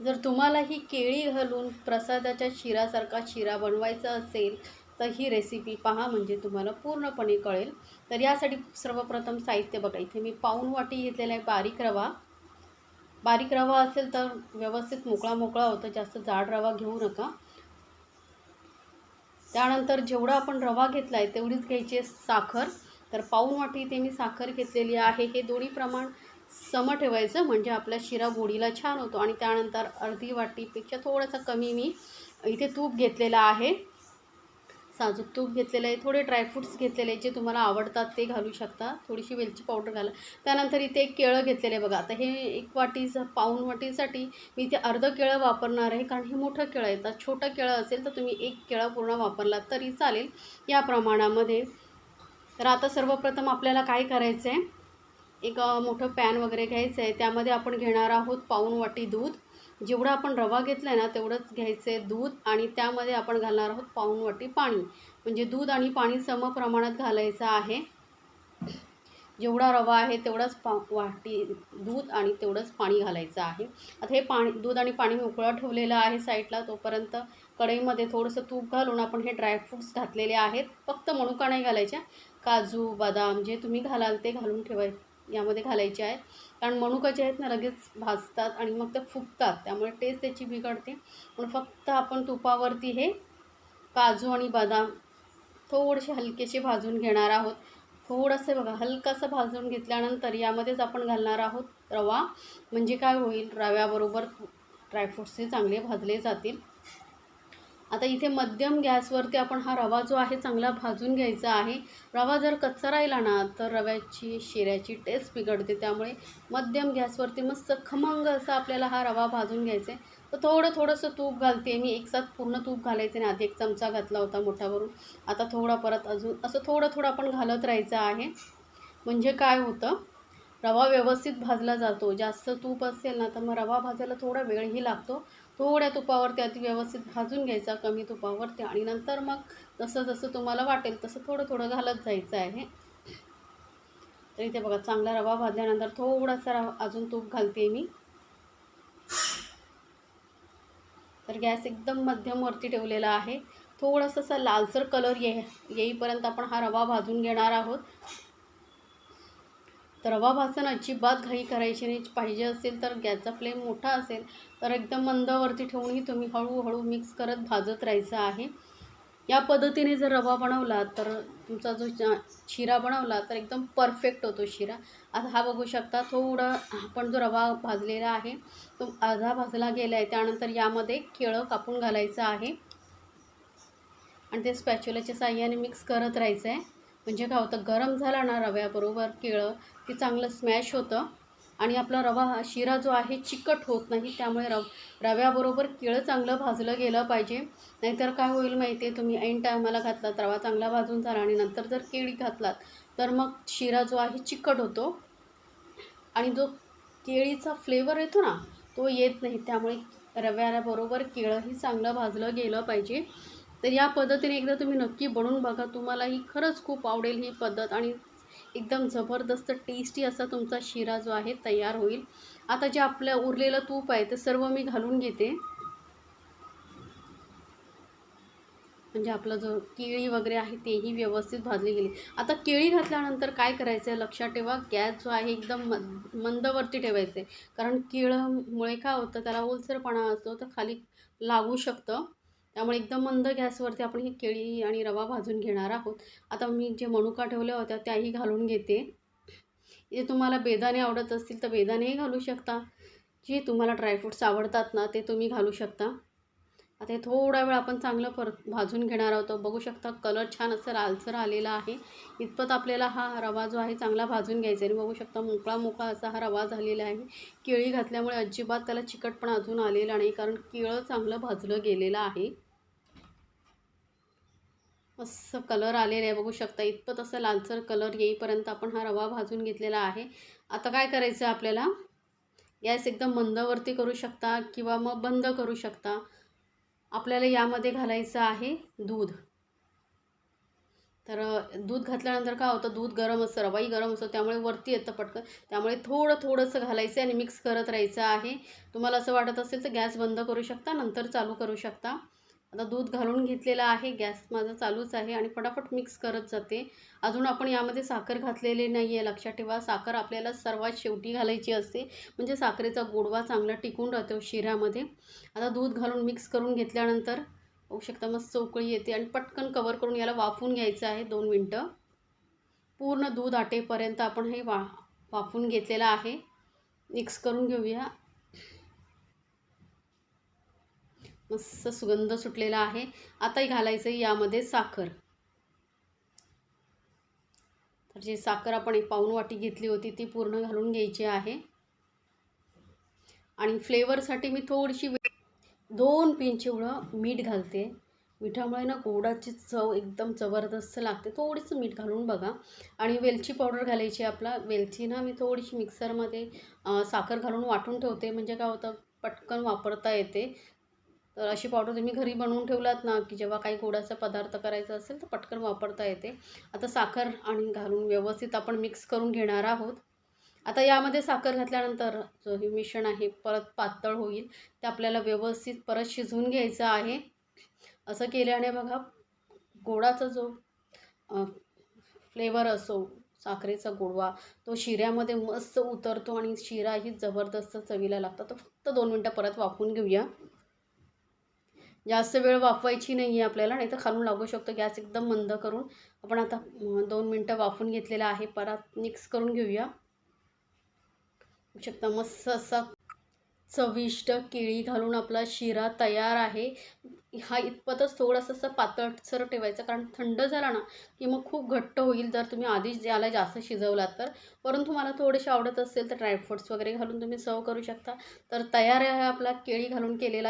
जर तुम्हाला ही केळी घालून प्रसादाच्या शिरासारखा शिरा बनवायचा असेल तर ही रेसिपी पहा म्हणजे तुम्हाला पूर्णपणे कळेल. तर यासाठी सर्वप्रथम साहित्य बघा. इथे मी पाऊन वाटी घेतलेला आहे बारीक रवा. बारीक रवा असेल तर व्यवस्थित मोकळा मोकळा होतं. जास्त जाड रवा घेऊ नका. त्यानंतर जेवढा आपण रवा घेतला आहे तेवढीच घ्यायची आहे साखर. तर पाऊण वाटी इथे मी साखर घेतलेली आहे. हे दोन्ही प्रमाण सम ठेवायचं म्हणजे आपला शिरा गोडीला छान होतो. आणि त्यानंतर अर्धी वाटीपेक्षा थोडंसं कमी मी इथे तूप घेतलेलं आहे. साजूक तूप घेतलेलं आहे थोडे ड्रायफ्रूट्स घेतलेले आहे जे तुम्हाला आवडतात ते घालू शकता. थोडीशी वेलची पावडर घाला. त्यानंतर इथे एक केळं घेतलेलं आहे बघा. आता हे एक वाटीचं पाऊण वाटीसाठी मी इथे अर्धं केळं वापरणार आहे कारण हे मोठं केळं आहे. तर छोटं केळं असेल तर तुम्ही एक केळं पूर्ण वापरला तरी चालेल. या प्रमाणामध्ये. तर आता सर्वप्रथम आपल्याला काय करायचं आहे एक मोठं पॅन वगैरे घ्यायचं आहे. त्यामध्ये आपण घेणार आहोत पाऊण वाटी दूध. जेवढा आपण रवा घेतला आहे ना तेवढंच घ्यायचं आहे दूध आणि त्यामध्ये आपण घालणार आहोत पाऊण वाटी पाणी. म्हणजे दूध आणि पाणी सम प्रमाणात घालायचं आहे. जेवढा रवा आहे तेवढाच पा वाटी दूध आणि तेवढंच पाणी घालायचं आहे. आता हे पाणी दूध आणि पाणी उकळा ठेवलेलं आहे साईडला. तोपर्यंत कढईमध्ये थोडंसं तूप घालून आपण हे ड्रायफ्रूट्स घातलेले आहेत. फक्त मनुका नाही घालायच्या. काजू बदाम जे तुम्ही घालाल ते घालून ठेवाय यामध्ये घालायचे आहेत. कारण मनुका जे आहेत ना लगेच भाजतात आणि मग ते फुगतात. त्यामुळे टेस्ट त्याची बिघडते. पण फक्त आपण तुपावरती हे काजू आणि बदाम थोडेसे हलकेसे भाजून घेणार आहोत. थोडंसं बघा हलकंसं भाजून घेतल्यानंतर यामध्येच आपण घालणार आहोत रवा. म्हणजे काय होईल? रव्याबरोबर ड्रायफ्रूट्सही चांगले भाजले जातील. आता इथे मध्यम गॅसवरती आपण हा रवा जो आहे चांगला भाजून घ्यायचा आहे. रवा जर कच्चा राहिला ना तर रव्याची शिऱ्याची टेस्ट बिघडते. त्यामुळे मध्यम गॅसवरती मस्त खमंग असा आपल्याला हा रवा भाजून घ्यायचा आहे. तर थोडं थोडंसं तूप घालते मी. एकसाथ पूर्ण तूप घालायचं नाही. आधी एक चमचा घातला होता मोठ्यावरून. आता थोडा परत अजून असं थोडं थोडं आपण घालत राहायचं आहे. म्हणजे काय होतं? रवा व्यवस्थित भाजला जातो. जास्त तूप असेल ना तर मग रवा भाजायला थोडा वेळही लागतो. थोड्या तुपावरती अति व्यवस्थित भाजून घ्यायचा कमी तुपावरती. आणि नंतर मग जसं जसं तुम्हाला वाटेल तसं थोडं थोडं घालत जायचं आहे. तर इथे बघा चांगला रवा भाजल्यानंतर थोडासा रवा अजून तूप घालते मी. तर गॅस एकदम मध्यमवरती ठेवलेला आहे. थोडंसं असा लालसर कलर ये येईपर्यंत आपण हा रवा भाजून घेणार आहोत. तर रवा भाजताना अजिबात घाई करायची नाही. पाहिजे असेल तर गॅसचा फ्लेम मोठा असेल तर एकदम मंदवरती ठेवूनही तुम्ही हळूहळू मिक्स करत भाजत राहायचं आहे. या पद्धतीने जर रवा बनवला तर तुमचा जो शिरा बनवला तर एकदम परफेक्ट होतो शिरा. आता हा बघू शकता थोडा आपण जो रवा भाजलेला आहे तो अर्धा भाजला गेला आहे. त्यानंतर यामध्ये केळं कापून घालायचं आहे. आणि ते स्पॅच्युलाच्या साह्याने मिक्स करत राहायचं आहे. म्हणजे काय होतं गरम झाला ना रव्याबरोबर केळं की चांगलं स्मॅश होतं. आणि आपला रवा हा शिरा जो आहे चिकट होत नाही त्यामुळे रव रव्याबरोबर केळं चांगलं भाजलं गेलं पाहिजे. नाहीतर काय होईल माहिती आहे तुम्ही ऐन टायमाला घातलात रवा चांगला भाजून झाला आणि नंतर जर केळी घातलात तर मग शिरा जो आहे चिकट होतो. आणि जो केळीचा फ्लेवर येतो ना तो येत नाही. त्यामुळे रव्याबरोबर केळंही चांगलं भाजलं गेलं पाहिजे. तर या पद्धतीने एकदा तुम्ही नक्की बनवून बघा. तुम्हाला ही खरंच खूप आवडेल ही पद्धत आणि एकदम जबरदस्त टेस्टी असा तुमचा शिरा जो आहे तयार होईल. आता जे आपल्या उरलेलं तूप आहे ते सर्व मी घालून घेते. म्हणजे आपलं जो केळी वगैरे आहे तेही व्यवस्थित भाजली गेली. आता केळी घातल्यानंतर काय करायचं आहे लक्षात ठेवा. गॅस जो आहे एकदम मंदवरती ठेवायचं आहे कारण केळंमुळे काय होतं त्याला ओलसरपणा असतो तर खाली लागू शकतं. त्यामुळे एकदम मंद गॅसवरती आपण ही केळी आणि रवा भाजून घेणार आहोत. आता मी जे मनुका ठेवल्या होत्या त्याही घालून घेते. जे तुम्हाला बेदाणे आवडत असतील तर बेदाणेही घालू शकता. जे तुम्हाला ड्रायफ्रूट्स आवडतात ना ते तुम्ही घालू शकता. आता हे थोडा वेळ आपण चांगलं परत भाजून घेणार आहोत. बघू शकता कलर छान असं लालसर आलेला आहे. इतपत आपल्याला हा रवा जो आहे चांगला भाजून घ्यायचा आहे. आणि बघू शकता मोकळा मोकळा असा हा रवा झालेला आहे. केळी घातल्यामुळे अजिबात त्याला चिकटपणा अजून आलेला नाही कारण केळं चांगलं भाजलं गेलेलं आहे. असं कलर आलेला आहे बघू शकता. इतपत असं लालसर कलर येईपर्यंत आपण हा रवा भाजून घेतलेला आहे. आता काय करायचं आहे आपल्याला? गॅस एकदम मंदवरती करू शकता किंवा मग बंद करू शकता. आपल्याला यामध्ये घालायचं आहे दूध. तर दूध घातल्यानंतर काय होतं? दूध गरम असतं रवाही गरम असतो. त्यामुळे वरती येतं पटकन. त्यामुळे थोडं थोडंसं घालायचं आहे आणि मिक्स करत राहायचं आहे. तुम्हाला असं वाटत असेल तर गॅस बंद करू शकता नंतर चालू करू शकता. आता दूध घालून घेतलेलं आहे गॅस माझा चालूच आहे आणि फटाफट मिक्स करत जाते. अजून आपण यामध्ये साखर घातलेली नाही आहे लक्षात ठेवा. साखर आपल्याला सर्वात शेवटी घालायची असते. म्हणजे साखरेचा गोडवा चांगला टिकून राहतो शिऱ्यामध्ये. आता दूध घालून मिक्स करून घेतल्यानंतर होऊ शकता मस्त उकळी येते आणि पटकन कवर करून याला वाफून घ्यायचं आहे दोन मिनटं. पूर्ण दूध आटेपर्यंत आपण हे वा वाफून घेतलेलं आहे. मिक्स करून घेऊया. मस्त सुगंध सुटलेला आहे. आताही घालायचं यामध्ये साखर. तर जी साखर आपण एक पाऊण वाटी घेतली होती ती पूर्ण घालून घ्यायची आहे. आणि फ्लेवरसाठी मी थोडीशी वे- दोन पिंच एवढं मीठ घालते. मिठामुळे ना गोडाची चव एकदम जबरदस्त लागते. थोडीसं मीठ घालून बघा. आणि वेलची पावडर घालायची आपला. वेलची ना मी थोडीशी मिक्सरमध्ये साखर घालून वाटून ठेवते. म्हणजे काय होतं पटकन वापरता येते. तर अशी पावडर तुम्ही घरी बनवून ठेवलात ना की जेव्हा काही गोडाचा पदार्थ करायचा असेल तर पटकन वापरता येते. आता साखर आणि घालून व्यवस्थित आपण मिक्स करून घेणार आहोत. आता यामध्ये साखर घातल्यानंतर जो हे मिश्रण आहे परत पातळ होईल. ते आपल्याला व्यवस्थित परत शिजवून घ्यायचं आहे. असं केल्याने बघा गोडाचा जो फ्लेवर असो साखरेचा गोडवा तो शिऱ्यामध्ये मस्त उतरतो आणि शिराही जबरदस्त चवीला लागतो तर फक्त दोन मिनटं परत वाफवून घेऊया. जास्त वेळ वाफवायची नाही आहे आपल्याला नाही तर खालून लागू शकतो. गॅस एकदम मंद करून आपण आता दोन मिनटं वाफून घेतलेला आहे. परत मिक्स करून घेऊया. शकता मस्त असा चविष्ट केळी घालून आपला शिरा तयार आहे. हा इतपतच थोडासा असं पातळसर ठेवायचा कारण थंड झाला ना की मग खूप घट्ट होईल. जर तुम्ही आधीच याला जास्त शिजवलात तर. परंतु मला थोडेसे आवडत असेल तर ड्रायफ्रुट्स वगैरे घालून तुम्ही सर्व करू शकता. तर तयार आहे आपला केळी घालून केलेला